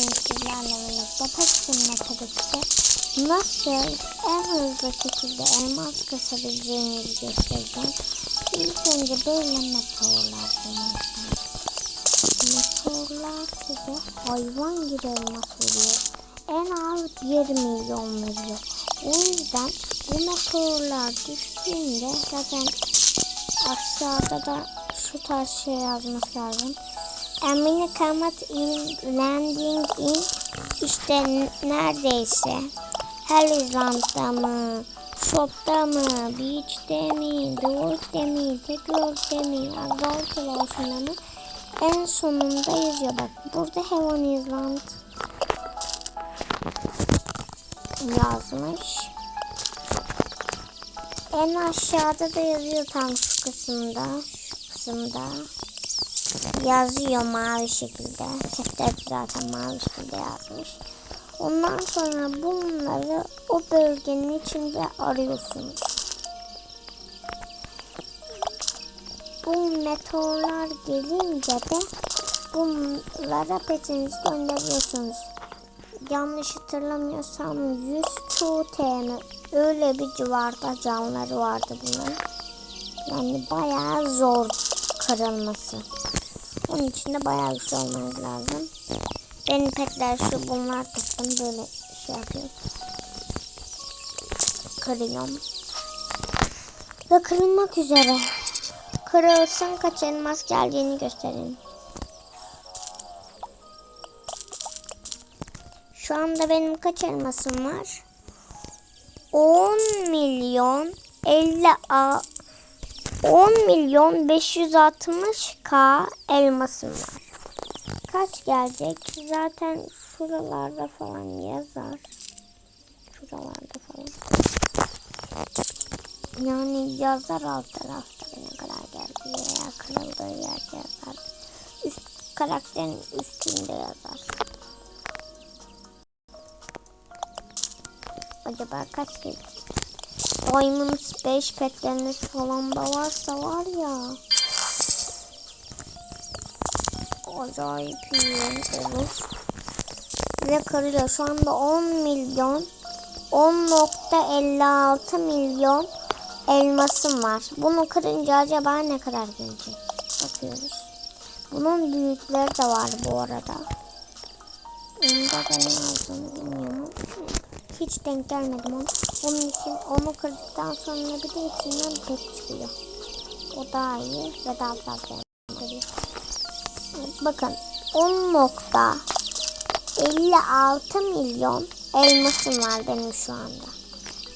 bugün sizlerle birlikte Peksin metodikte nasıl en hızlı şekilde elmas kasabileceğinizi göstereceğim. İlk önce böyle meteorlar bulmalısınız. Meteorlar size hayvan gibi elmas veriyor. En az 1 milyon veriyor. O yüzden bu meteorlar düştüğünde zaten aşağıda da şu tarz şey yazması lazım. Emine Kamat is landing in işte neredeyse Helizland'da mı, Shop'ta mı, Beach'te mi, Doğu'da mi, Teknolojide mi, Azaltı Ocean'da mı en sonunda yazıyor bak. Burada Heaven Island yazmış. En aşağıda da yazıyor tam şu kısımda. Kısımda yazıyor mavi şekilde. Çifter zaten mavi şekilde yazmış. Ondan sonra bunları o bölgenin içinde arıyorsunuz. Bu meteorlar gelince de bunlara petinizi gönderiyorsunuz. Yanlış hatırlamıyorsam 100 çoğu TM öyle bir civarda canları vardı bunun. Yani bayağı zor kırılması. Onun için de bayağı güçlü olmanız lazım. Benim petler şu bunlar taktım böyle şey yapıyor. Kırıyorum. Ve kırılmak üzere. Kırılsın kaç elmas geldiğini gösterin. Şu anda benim kaç elmasım var? 10 milyon 50 a 10 milyon 560 k elmasım var. Kaç gelecek? Zaten şuralarda falan yazar. Şuralarda falan. Yani yazar alt tarafta ne kadar geldi veya kırıldığı yer yazar. Üst karakterin üstünde yazar. Acaba kaç gelecek? Diamond 5 petleriniz falan da varsa var ya. Acayip iyi olur. Ve kırılıyor. Şu anda 10 milyon 10.56 milyon elmasım var. Bunu kırınca acaba ne kadar gelecek? Bakıyoruz. Bunun büyükleri de var bu arada. Onda da ne olduğunu bilmiyorum. Hiç denk gelmedim onu. Onun için onu kırdıktan sonra bir de içinden pet çıkıyor. O daha iyi ve daha fazla geliyor. Bakın 10.56 milyon elmasım var benim şu anda.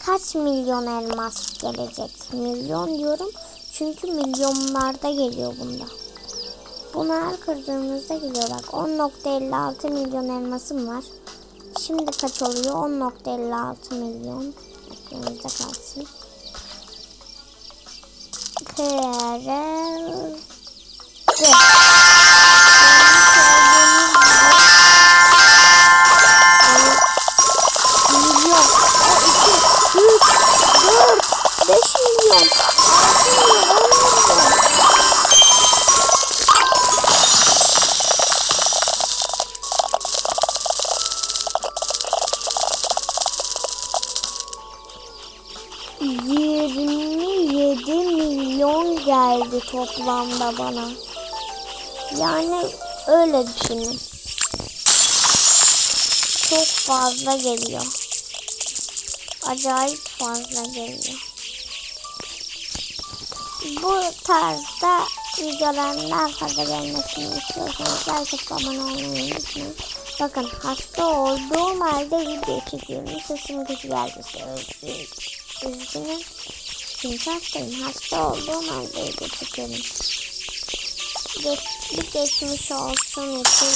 Kaç milyon elmas gelecek? Milyon diyorum çünkü milyonlarda geliyor bunda. Bunu her kırdığımızda geliyor bak 10.56 milyon elmasım var. Şimdi kaç oluyor? 10.56 milyon. Aklımızda kalsın. Kırıldı. 27 milyon geldi toplamda bana. Yani öyle düşünün. Çok fazla geliyor. Acayip fazla geliyor. Bu tarzda videoların daha fazla gelmesini istiyorsanız like abone olmayı unutmayın. Bakın hasta olduğum halde video çekiyorum. Sesim kötü geldiyse özür, üzgünüm. Çünkü hastayım. Hasta olduğum halde video çekiyorum. Geç, bir geçmiş olsun için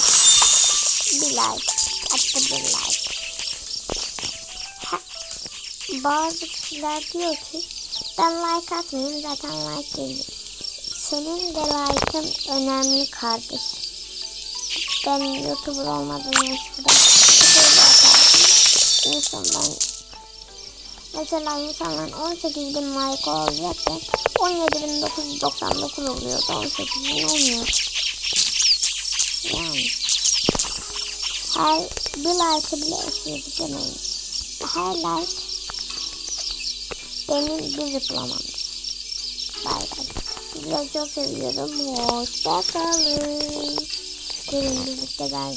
bir like. Hatta bir like. Ha, bazı kişiler diyor ki ben like atmayayım zaten like geliyor. Senin de like'ın önemli kardeş. Ben YouTuber olmadan eskiden atardım. İnsanlar Mesela insanların 18 bin like olacaktı. 17.999 oluyordu. 18 bin olmuyor. Yani. Her bir like'ı bile esirgemeyin. Her like benim bir zıplamamdır. Bay bay. Sizleri çok seviyorum. Hoşça kalın. Gelin birlikte ben